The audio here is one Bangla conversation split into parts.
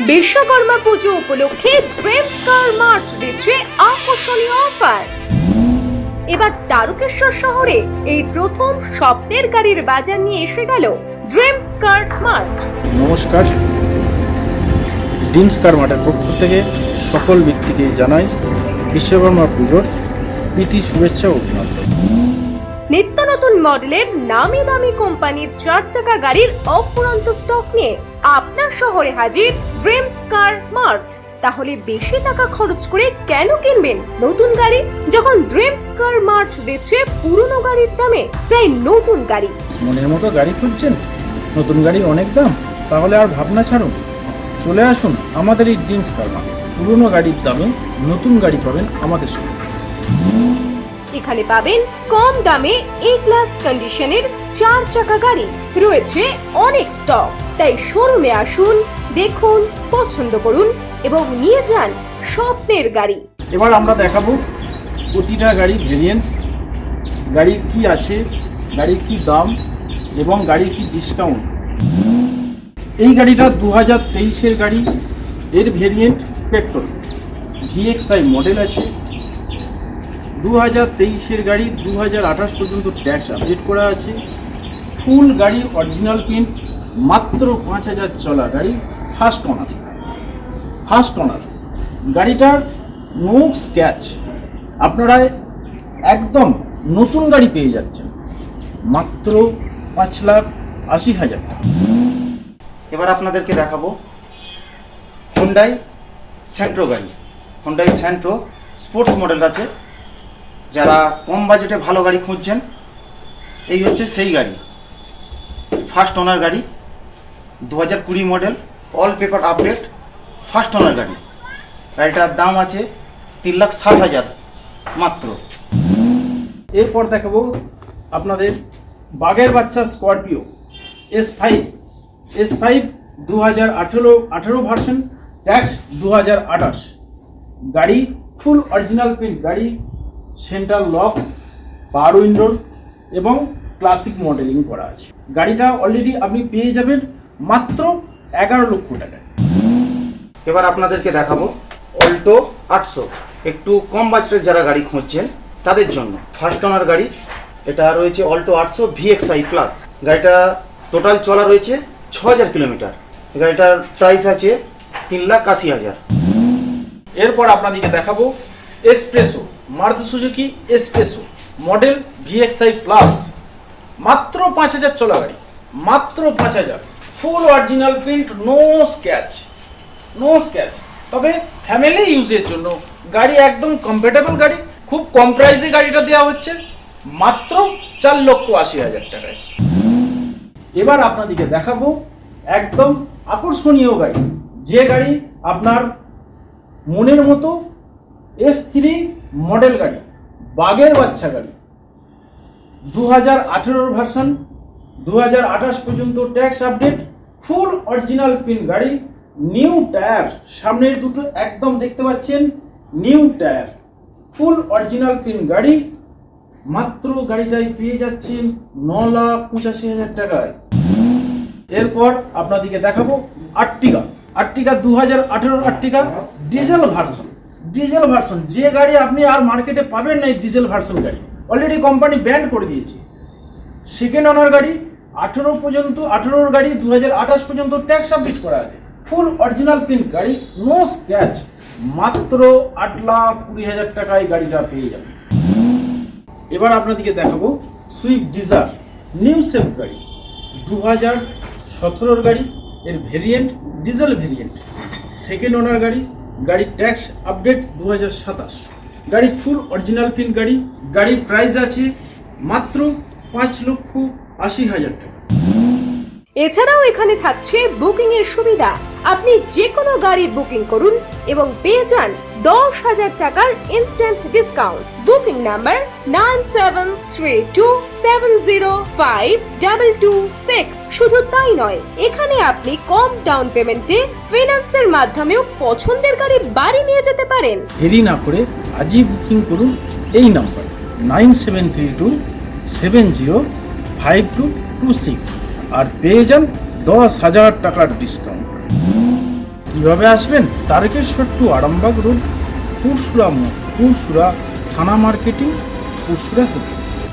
বিশ্বকর্মা পুজো উপলক্ষে ড্রিম কার মার্চ দিচ্ছে আকর্ষণীয় অফার। এবার তারকেশ্বর শহরে এই প্রথম স্বপ্নের গাড়ির বাজার নিয়ে এসে গেল ড্রিমস কার মার্ট নমস্কার। ডিমস কার মাঠের পক্ষ থেকে সকল ব্যক্তিকে জানাই বিশ্বকর্মা পুজোর প্রীতি শুভেচ্ছা অভিনন্দন। নতুন মডেলের নামি দামি কোম্পানির চার চাকা গাড়ির অফুরন্ত স্টক নিয়ে আপনার শহরে হাজির ড্রিমস কার মার্ট তাহলে বেশি টাকা খরচ করে কেন কিনবেন নতুন গাড়ি? যখন ড্রিমস কার মার্ট দিচ্ছে পুরনো গাড়ির দামে প্রায় নতুন গাড়ি। মনের মতো গাড়ি খুঁজছেন? নতুন গাড়ি অনেক দাম, তাহলে আর ভাবনা ছাড়ুন। চলে আসুন আমাদের এই ডিমস কার মাঠে পুরনো গাড়ির দামে নতুন গাড়ি পাবেন আমাদের সঙ্গে এখানে পাবেন কম দামে এ ক্লাস কন্ডিশনের চার চাকা গাড়ি। রয়েছে অনেক স্টক তাই শোরুমে আসুন, দেখুন, পছন্দ করুন এবং নিয়ে যান স্বপ্নের গাড়ি। এবার আমরা দেখাবো প্রতিটা গাড়ির ভেরিয়েন্স গাড়ির কি আছে, গাড়ির কি দাম এবং গাড়ির কি ডিসকাউন্ট এই গাড়িটা দু হাজার তেইশের গাড়ি। এর ভেরিয়েন্ট পেট্রোল ভিএক্সআই মডেল আছে। দু হাজার তেইশের গাড়ি দু হাজার আঠাশ পর্যন্ত ট্যাক্স আপডেট করা আছে। ফুল গাড়ি অরিজিনাল প্রিন্ট মাত্র পাঁচ হাজার চলা গাড়ি ফার্স্ট ওনার ফার্স্ট ওনার গাড়িটার নো স্ক্যাচ আপনারা একদম নতুন গাড়ি পেয়ে যাচ্ছেন। মাত্র পাঁচ লাখ আশি হাজার এবার আপনাদেরকে দেখাবো হুন্ডাই স্যান্ট্রো গাড়ি। হুন্ডাই স্যান্ট্রো স্পোর্টস মডেল আছে। যারা কম বাজেটে ভালো গাড়ি খুঁজছেন, এই হচ্ছে সেই গাড়ি। ফার্স্ট ওনার গাড়ি দু হাজার কুড়ি model all paper update first owner গাড়ি। গাড়িটার দাম আছে তিন লাখ ষাট হাজার মাত্র। এরপর দেখাবো আপনাদের বাঘের বাচ্চা Scorpio S five S five দু হাজার আঠেরো আঠেরো ভার্সন ট্যাক্স দু হাজার আঠাশ। গাড়ি ফুল অরিজিনাল প্রিন্ট গাড়ি সেন্ট্রাল লক পাওয়ার উইন্ডোর এবং ক্লাসিক মডেলিং করা আছে। গাড়িটা অলরেডি আপনি পেয়ে যাবেন মাত্র এগারো লক্ষ টাকায়। এবার আপনাদেরকে দেখাবো অল্টো আটশো। একটু কম বাজেটের যারা গাড়ি খুঁজছেন তাদের জন্য। ফার্স্ট ওনার গাড়ি এটা রয়েছে অল্টো আটশো ভিএক্সআই প্লাস। গাড়িটা টোটাল চলা রয়েছে ছ হাজার কিলোমিটার গাড়িটার প্রাইস আছে তিন লাখ আশি হাজার। এরপর আপনাদেরকে দেখাবো S-Presso. Maruti Suzuki S-Presso model VXI plus. মাত্র পাঁচ হাজার চলা গাড়ি, মাত্র পাঁচ হাজার। Full original print no scratch no scratch তবে ফ্যামিলি ইউজের জন্য গাড়ি একদম কমফোর্টেবল গাড়ি, খুব কম প্রাইসে গাড়িটা দেওয়া হচ্ছে, মাত্র চার লক্ষ আশি হাজার টাকায়। এবার আপনাদেরকে দেখাবো একদম আকর্ষণীয় গাড়ি, যে গাড়ি আপনার মনের মতো এস থ্রি মডেল গাড়ি বাগের বাচ্চা গাড়ি। দু হাজার আঠেরোর ভার্সন দু হাজার আঠাশ পর্যন্ত ট্যাক্স আপডেট ফুল অরিজিনাল পিন গাড়ি নিউ টায়ার সামনের দুটো একদম দেখতে পাচ্ছেন নিউ টায়ার ফুল অরিজিনাল পিন গাড়ি, মাত্র গাড়িটাই পেয়ে যাচ্ছেন ন লাখ পঁচাশি হাজার টাকায়। এরপর আপনাদেরকে দেখাবো আর্টিকা আর্টিকা দু হাজার আঠেরোর Ertiga diesel version diesel version যে গাড়ি আপনি আর মার্কেটে পাবেন না এই ডিজেল ভার্সন গাড়ি। অলরেডি কোম্পানি ব্যান্ড করে দিয়েছে। সেকেন্ড অনার গাড়ি, আঠেরো পর্যন্ত, আঠেরোর গাড়ি দু হাজার আঠাশ পর্যন্ত ট্যাক্স আপডেট করা আছে। ফুল অরিজিনাল প্রিন্ট গাড়ি নো স্ক্যাচ মাত্র আট লাখ কুড়ি হাজার টাকায় গাড়িটা পেয়ে যাবে এবার আপনাদেরকে দেখাবো সুইফট ডিজার নিউ সেফ গাড়ি। দু হাজার সতেরোর গাড়ি, এর variant diesel variant second owner গাড়ি গাড়ির ট্যাক্স আপডেট দু হাজার সাতাশ। গাড়ি ফুল অরিজিনাল পিন গাড়ি, গাড়ির প্রাইস আছে মাত্র পাঁচ লক্ষ আশি হাজার টাকা। এছাড়াও এখানে থাকছে বুকিং এর সুবিধা। আপনি যে কোনো গাড়ি বুকিং করুন এবং পেয়ে যান দশ হাজার টাকার instant discount booking number nine seven three two seven zero five double two six. শুধু তাই নয়, এখানে আপনি কম ডাউন পেমেন্টে ফিনান্সের মাধ্যমেও পছন্দের গাড়ি বাড়ি নিয়ে যেতে পারেন। দেরি না করে আজই বুকিং করুন এই number, nine seven three two seven zero five two two six. আর পেয়ে যান দশ হাজার টাকার ডিসকাউন্ট কীভাবে আসবেন? তারকেশ্বর টু আরামবাগ রোড পুরসুরা মোড় পুরসুরা থানা মার্কেটিং পুরসুরা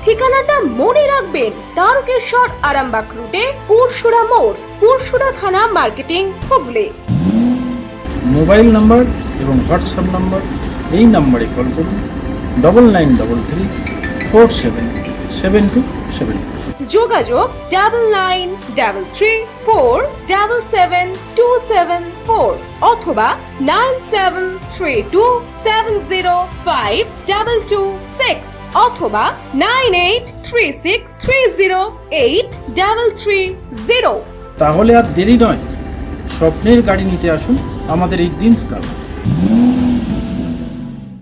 ঠিকানাটা মনে রাখবেন তারকেশ্বর আরামবাগ রুটে পুরসুরা মোড় পুরসুরা থানা মার্কেটিং হুগলি। মোবাইল নাম্বার এবং হোয়াটসঅ্যাপ নাম্বার এই নাম্বারে কল করুন। Double nine double three four seven seven two seven যোগাযোগ double nine double three four double seven two seven four অথবা nine seven three two seven zero five double two six অথবা nine eight three six three zero eight double three zero তাহলে আর দেরি নয়। স্বপ্নের গাড়ি নিতে আসুন আমাদের এই ড্রিমস কার।